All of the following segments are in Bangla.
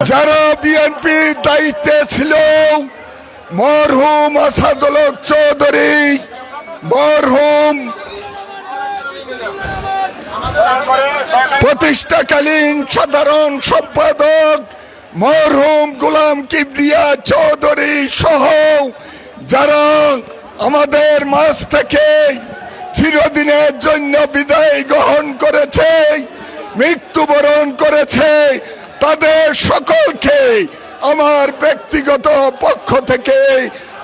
যারা বিএনপি দায়িত্বে ছিল, মরহুম আসাদুল চৌধুরী, মরহুম প্রতিষ্ঠাকালীন সাধারণ সম্পাদক মরহুম গোলাম কিবরিয়া চৌধুরী সহ যারা আমাদের মাস থেকে চিরদিনের জন্য বিদায় গ্রহণ করেছে, মৃত্যুবরণ করেছে তাদের সকলকে আমার ব্যক্তিগত পক্ষ থেকে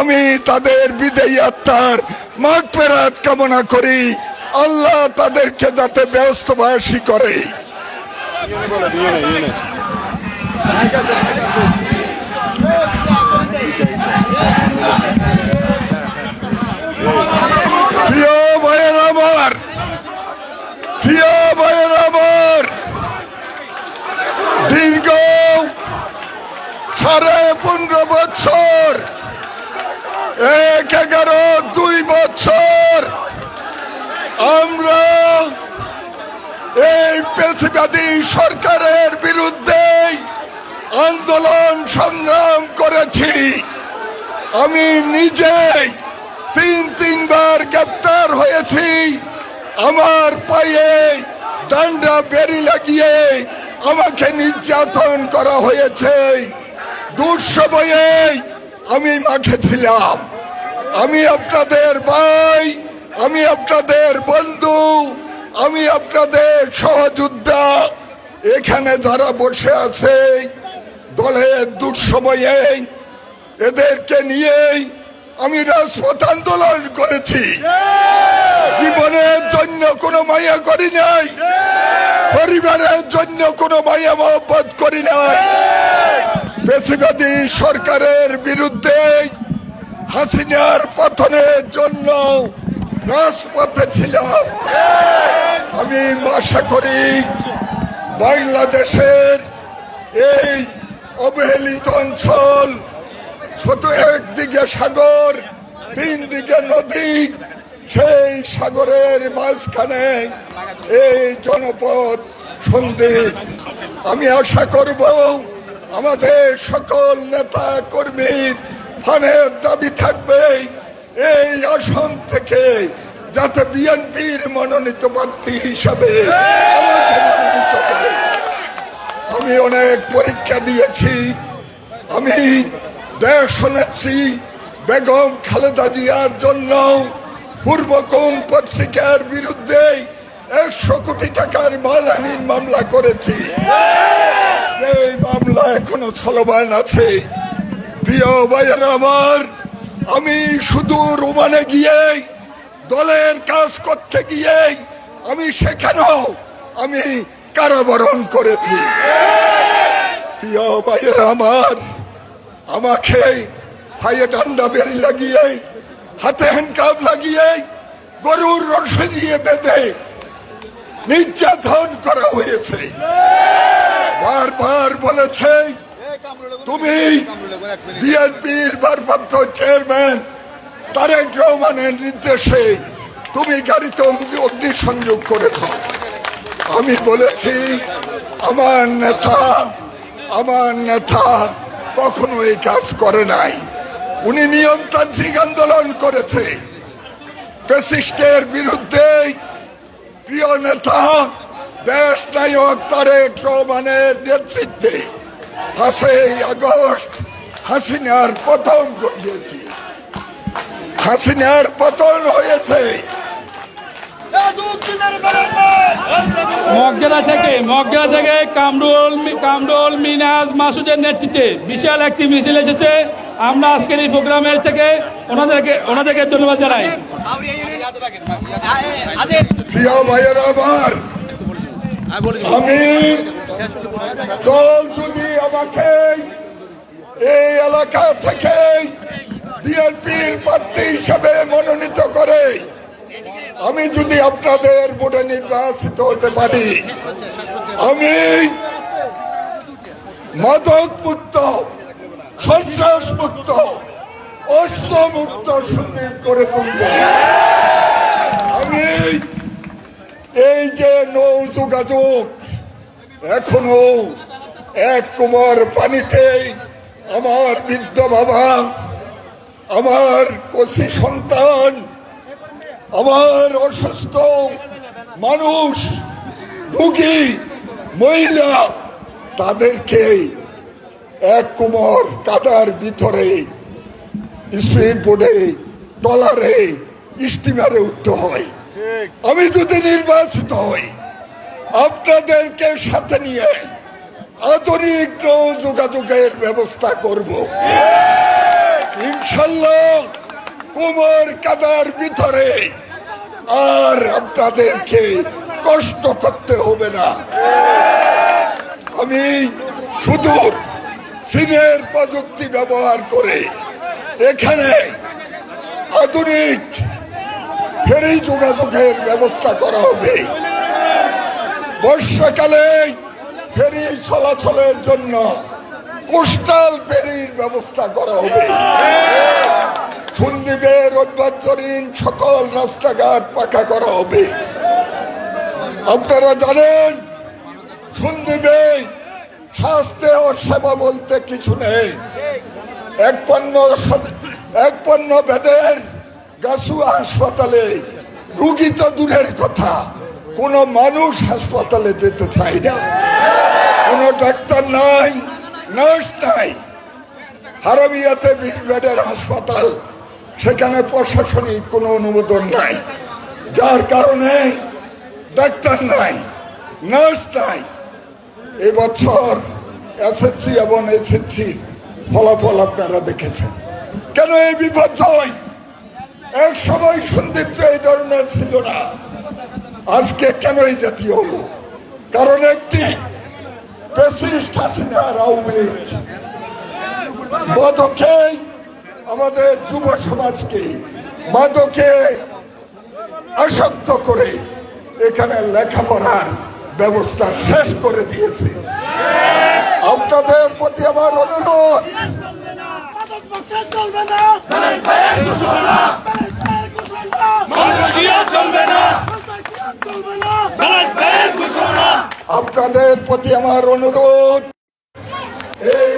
আমি তাদের বিদায়ী আত্মার মাঘ ফেরাত কামনা করি। আল্লাহ তাদেরকে যাতে ব্যস্তবাসী করে। প্রিয় ভাইয়ের আমার প্রিয় ভাইয়ের আমার দীর্ঘ সাড়ে পনেরো বছর এক এগারো দুই বছর আমরা এই পেশিবাদী সরকারের বিরুদ্ধে আন্দোলন সংগ্রাম করেছি। আমি নিজেই তিন, তিনবার গ্রেপ্তার হয়েছি। আমার পায়ে ডান্ডা বেরি লাগিয়ে আমাকে নির্যাতন করা হয়েছে। দুঃসময়ে আমি মাঠে ছিলাম। আমি আপনাদের ভাই, আমি আপনাদের বন্ধু, আমি আপনাদের সহযোদ্ধা। এখানে যারা বসে আছে দলের দুঃসময়ে এদেরকে নিয়েই আমি রাজপথ আন্দোলন করেছি। জীবনের জন্য কোনো মায়া করি নাই। পরিবারের জন্য কোনো মায়া মহব্বত করি নাই। পেশিবাদী সরকারের বিরুদ্ধে হাসিনার পতনের জন্য রাজপথে ছিলাম। আমি আশা করি বাংলাদেশের এই অবহেলিত অঞ্চল, ছোট একদিকে সাগর তিন দিকে নদী, সেই সাগরের মাঝখানে এই জনপদ সন্দীপ আমি আশা করব আমাদের সকল নেতা কর্মীর ফানের দাবি থাকবে, এই আসন থেকে যাতে বিএনপির মনোনীত প্রার্থী হিসাবে আমাকে মনোনীত। আমি অনেক পরীক্ষা দিয়েছি। আমি দেশ নেত্রী বেগম খালেদা জিয়ার জন্য পূর্ব কোন পত্রিকার বিরুদ্ধে একশো কোটি টাকার মানহানির মামলা করেছি। এই মামলা এখনও চলমান আছে। প্রিয় ভাইয়ের আমার, আমি শুধু রোমানে গিয়ে দলের কাজ করতে গিয়ে আমি সেখানেও আমি কারাবরণ করেছি। প্রিয় ভাইয়ের আমার, আমাকে ভাইয়ে ডান্ডা বেড়ি লাগিয়ে, হাতে হ্যান্ডকাপ লাগিয়ে, গরুর রসে দিয়ে বেঁধে নির্যাতন করা হয়েছে। বারবার বলেছে, তুমি বিএনপির ভারপ্রাপ্ত চেয়ারম্যান তারেক রহমানের নির্দেশে তুমি গাড়িতে অগ্নি- অগ্নিসংযোগ করেছ আমি বলেছি, আমার নেতা আমার নেতা কখনো এই কাজ করে নাই। উনি নিয়মতান্ত্রিক আন্দোলন করেছে। প্রেসিস্টের বিরুদ্ধে প্রিয় নেতা, দেশ নায়ক তারেক রহমানের নেতৃত্বে পাঁচই আগস্ট হাসিনার পতন ঘটিয়েছি। হাসিনার পতন হয়েছে। মগজেলা থেকে মগজেলা থেকে কামরুল কামরুল মিনাজ মাসুদের নেতৃত্বে বিশাল একটি মিছিল এসেছে। আমরা আজকের এই প্রোগ্রামের থেকে ওনাদেরকে ওনাদেরকে ধন্যবাদ জানাই। প্রিয় ভাইয়ের আমি দল যদি আমাকে এই এলাকা থেকে বিএনপির প্রার্থী হিসাবে মনোনীত করে আমি যদি আপনাদের ভোটে নির্বাচিত হতে পারি, আমি মাদক মুক্ত সন্ত্রাস মুক্ত অস্ত্র মুক্ত সন্দীপ করে তুলব। আমি এই যে নৌ যোগাযোগ এখনও এক কুমার পানিতেই আমার বৃদ্ধ বাবা, আমার কচি সন্তান আমার অসুস্থ মানুষ রুগী মহিলা তাদেরকে এক কুমর কাদার ভিতরে স্পিড বোর্ডে টলারে স্টিমারে উঠতে হয়। আমি যদি নির্বাচিত হই আপনাদেরকে সাথে নিয়ে আধুনিক যোগাযোগের ব্যবস্থা করব। ইনশাল্লাহ কুমোর কাদার ভিতরে আর আপনাদেরকে কষ্ট করতে হবে না। আমি সুদূর চীনের প্রযুক্তি ব্যবহার করে এখানে আধুনিক ফেরি যোগাযোগের ব্যবস্থা করা হবে। বর্ষাকালে ফেরি চলাচলের জন্য কোস্টাল ফেরির ব্যবস্থা করা হবে। সন্দীপের অভ্যন্তরীণ সকল রাস্তাঘাট পাকা করা হবে। আপনারা জানেন সন্দীপে স্বাস্থ্য ও সেবা বলতে কিছু নেই। এক পণ্য এক পণ্য বেদের গাছুয়া হাসপাতালে, রুগী তো দূরের কথা। কোনো মানুষ হাসপাতালে যেতে চায় না। কোনো ডাক্তার নাই, নার্স নাই। হারামিয়াতে বিশ বেডের হাসপাতাল সেখানে প্রশাসনিক কোনো অনুমোদন নাই। যার কারণে ডাক্তার নাই, নার্স নাই। এবছর এসএসসি এবং এসএসসি ফলাফল আপনারা দেখেছেন। কেন এই বিপর্যয় এক সময় সন্দীপ তো এই ধরনের ছিল না। আজকে কেন এই জাতীয় হলো? কারণ একটি পেসিস্ট হাসিনার আওয়ামী লীগ। আমাদের যুব সমাজকে মাদকে আসক্ত করে এখানে লেখাপড়ার ব্যবস্থা শেষ করে দিয়েছে। আপনাদের প্রতি আমার অনুরোধ, আপনাদের প্রতি আমার অনুরোধ, এই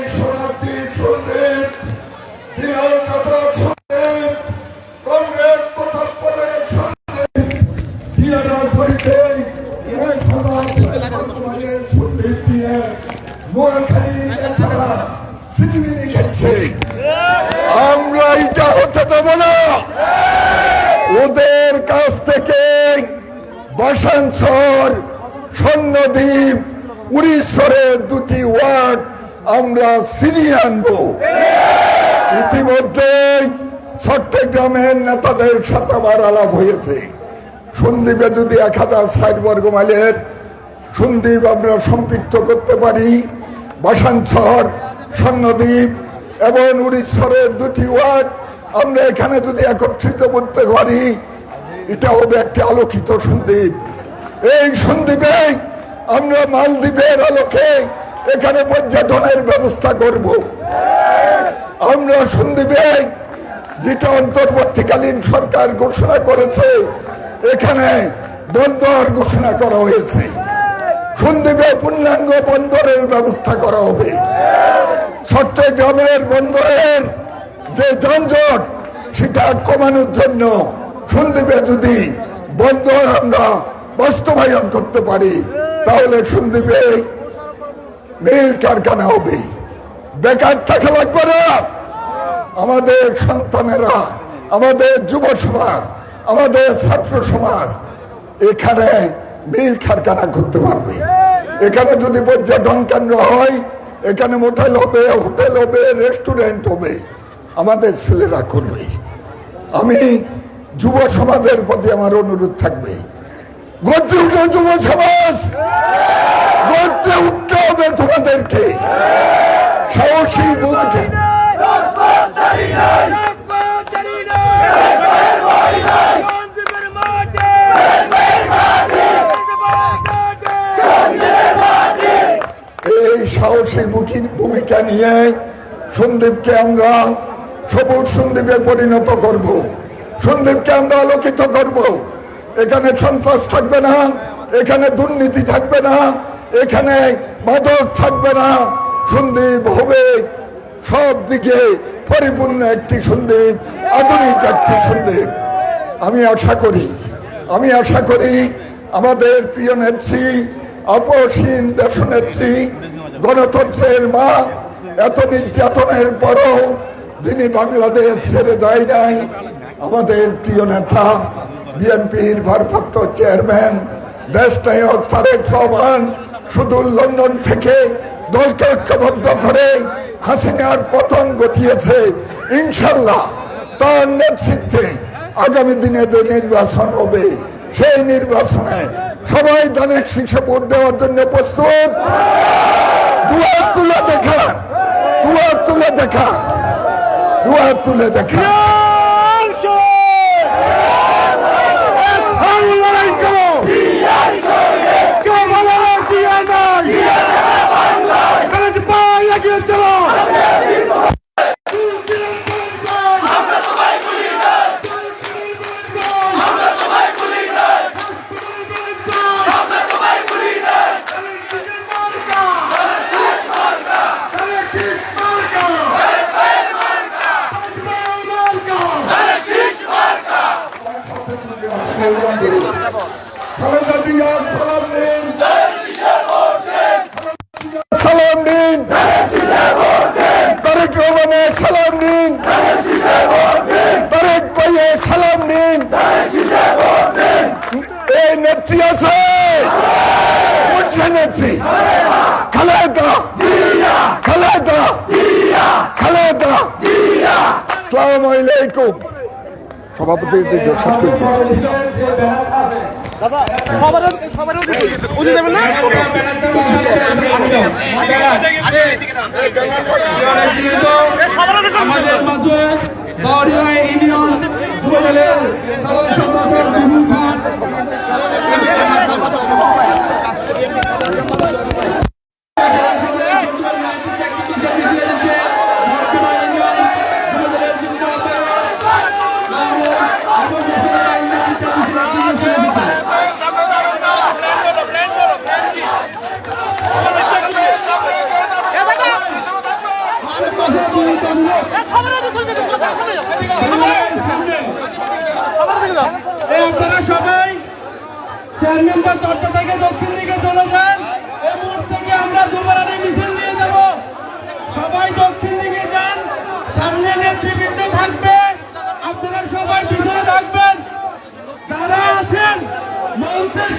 নোয়াখালী নেতারা সিটিমিনি খেলছে আমরা এটা হতে দেব না। ওদের কাছ থেকে বসাঞ্চর স্বর্ণদ্বীপ উড়িষ্যরের দুটি ওয়ার্ড আমরা ছিনিয়ে আনব। ইতিমধ্যে চট্টগ্রামের নেতাদের সাথে আমার আলাপ হয়েছে। সন্দীপে যদি এক হাজার ষাট বর্গ মাইলের সন্দীপ আমরা সম্পৃক্ত করতে পারি বাসাঞ্চর স্বর্ণদ্বীপ এবং উড়িষ্যরের দুটি ওয়ার্ড আমরা এখানে যদি একত্রিত করতে পারি, এটা হবে একটি আলোকিত সন্দীপ এই সন্দীপে আমরা মালদ্বীপের আলোকে এখানে পর্যটনের ব্যবস্থা করব। আমরা সন্দীপে যেটা অন্তর্বর্তীকালীন সরকার ঘোষণা করেছে, এখানে বন্দর ঘোষণা করা হয়েছে। সন্দীপে পূর্ণাঙ্গ বন্দরের ব্যবস্থা করা হবে। চট্টগ্রামের বন্দরের যে যানজট, সেটা কমানোর জন্য সন্দীপে যদি বন্দর আমরা বাস্তবায়ন করতে পারি, তাহলে সন্দীপে মিল কারখানা হবে। বেকার থাকা লাগবে না। আমাদের সন্তানেরা, আমাদের যুব সমাজ আমাদের ছাত্র সমাজ, এখানে মিল কারখানা করতে পারবে। এখানে যদি পর্যটন কেন্দ্র হয়, এখানে মোটেল হবে, হোটেল হবে, রেস্টুরেন্ট হবে, আমাদের ছেলেরা করবে। আমি যুব সমাজের প্রতি আমার অনুরোধ থাকবে। গর্জে উঠে যুব সমাজ! গর্জে উঠতে হবে তোমাদেরকে। সাহসী সাহসী ভূমিকা নিয়ে সন্দীপকে আমরা সবুজ সন্দীপে পরিণত করব। সন্দীপকে আমরা আলোকিত করব। এখানে সন্ত্রাস থাকবে না, এখানে দুর্নীতি থাকবে না, এখানে মাদক থাকবে না সন্দীপ হবে সব দিকে পরিপূর্ণ একটি সন্দীপ, আধুনিক একটি সন্দীপ আমি আশা করি, আমি আশা করি আমাদের প্রিয় নেত্রী আপসীন দেশনেত্রী গণতন্ত্রের মা, এত নির্যাতনের পরও যিনি বাংলাদেশ ছেড়ে যায় নাই, আমাদের প্রিয় নেতা, বিএনপির ভারপ্রাপ্ত চেয়ারম্যান, দেশ নায়ক তারেক রহমান, শুধু লন্ডন থেকে দলকে ঐক্যবদ্ধ করে হাসিনার পতন ঘটিয়েছে, ইনশাল্লাহ তার নেতৃত্বে আগামী দিনে যে নির্বাচন হবে, সেই নির্বাচনে সবাই দানের শীর্ষে ভোট দেওয়ার জন্য প্রস্তুত। দুয়ার তুলে দেখা। দুয়ার তুলে দেখা। দুয়ার তুলে দেখা লড়াই করো কেউ ভালো লাগছে নাই খালেদ ভাই এগিয়ে চলো খালেদা জিয়া সালাম দিন সালাম দিন তারেক রহমানের সালাম দিন তারেক ভাইয়ের সালাম দিন এই নেত্রী আছে কোনছে নেত্রী খালেদা খালেদা খালেদা সালাম আলাইকুম সভাপতি শেষ করে দিন আমাদের মাঝে বাউরিয়া ইউনিয়ন যুবদলের সাধারণ সম্পাদক চেয়ারম্যানটা চর্চা থেকে দক্ষিণ দিকে চলে যান। এই মুহূর্তে আমরা দুবার মিছিল নিয়ে যাব? সবাই দক্ষিণ দিকে যান। সামনে নেতৃবৃন্দ থাকবে। আপনারা সবাই পিছনে থাকবেন। যারা আছেন, মঞ্চের